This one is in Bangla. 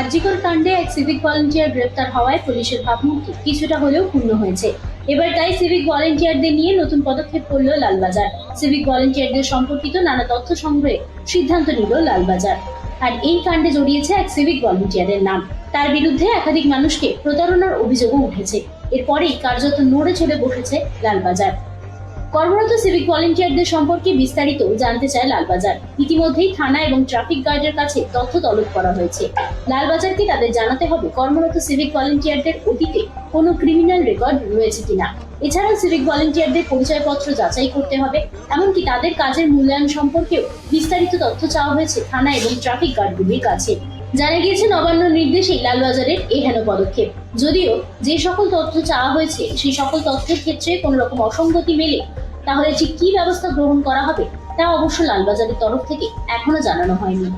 আর্জিকর কাণ্ডে এক সিভিক ভলেন্টিয়ার গ্রেপ্তার হওয়ায় পুলিশের ভাবমূর্তি কিছুটা হলেও পূর্ণ হয়েছে। এবার তাই সিভিক ভলেন্টিয়ারদের নিয়ে নতুন পদক্ষেপ করল লালবাজার। সিভিক ভলেন্টিয়ারদের সম্পর্কিত নানা তথ্য সংগ্রহে সিদ্ধান্ত নিল লালবাজার। আর এই কাণ্ডে জড়িয়েছে এক সিভিক ভলেন্টিয়ারের নাম। তার বিরুদ্ধে একাধিক মানুষকে প্রতারণার অভিযোগও উঠেছে। এরপরেই কার্যত নড়ে চড়ে বসেছে লালবাজার। কর্মরত সিভিক ভলেন্টিয়ারদের সম্পর্কে বিস্তারিত জানতে চায় লালবাজার। ইতিমধ্যেই থানা এবং ট্রাফিক গার্ডের কাছে তথ্য তলব করা হয়েছে। লালবাজারকে তাদের জানাতে হবে কর্মরত সিভিক ভলেন্টিয়ারদের অতীতে কোনো ক্রিমিনাল রেকর্ড রয়েছে কিনা। এছাড়াও সিভিক ভলেন্টিয়ারদের পরিচয়পত্র যাচাই করতে হবে, এমনকি তাদের কাজের মূল্যায়ন সম্পর্কেও বিস্তারিত তথ্য চাওয়া হয়েছে থানা এবং ট্রাফিক গার্ডগুলির কাছে। জানা গিয়েছে, নবান্ন নির্দেশেই লালবাজারের এহেন পদক্ষেপ। যদিও যে সকল তথ্য চাওয়া হয়েছে, সেই সকল তথ্যের ক্ষেত্রে কোনো রকম অসঙ্গতি মেলে তাহলে ঠিক কি ব্যবস্থা গ্রহণ করা হবে তা অবশ্য লালবাজারের তরফ থেকে এখনও জানানো হয়নি।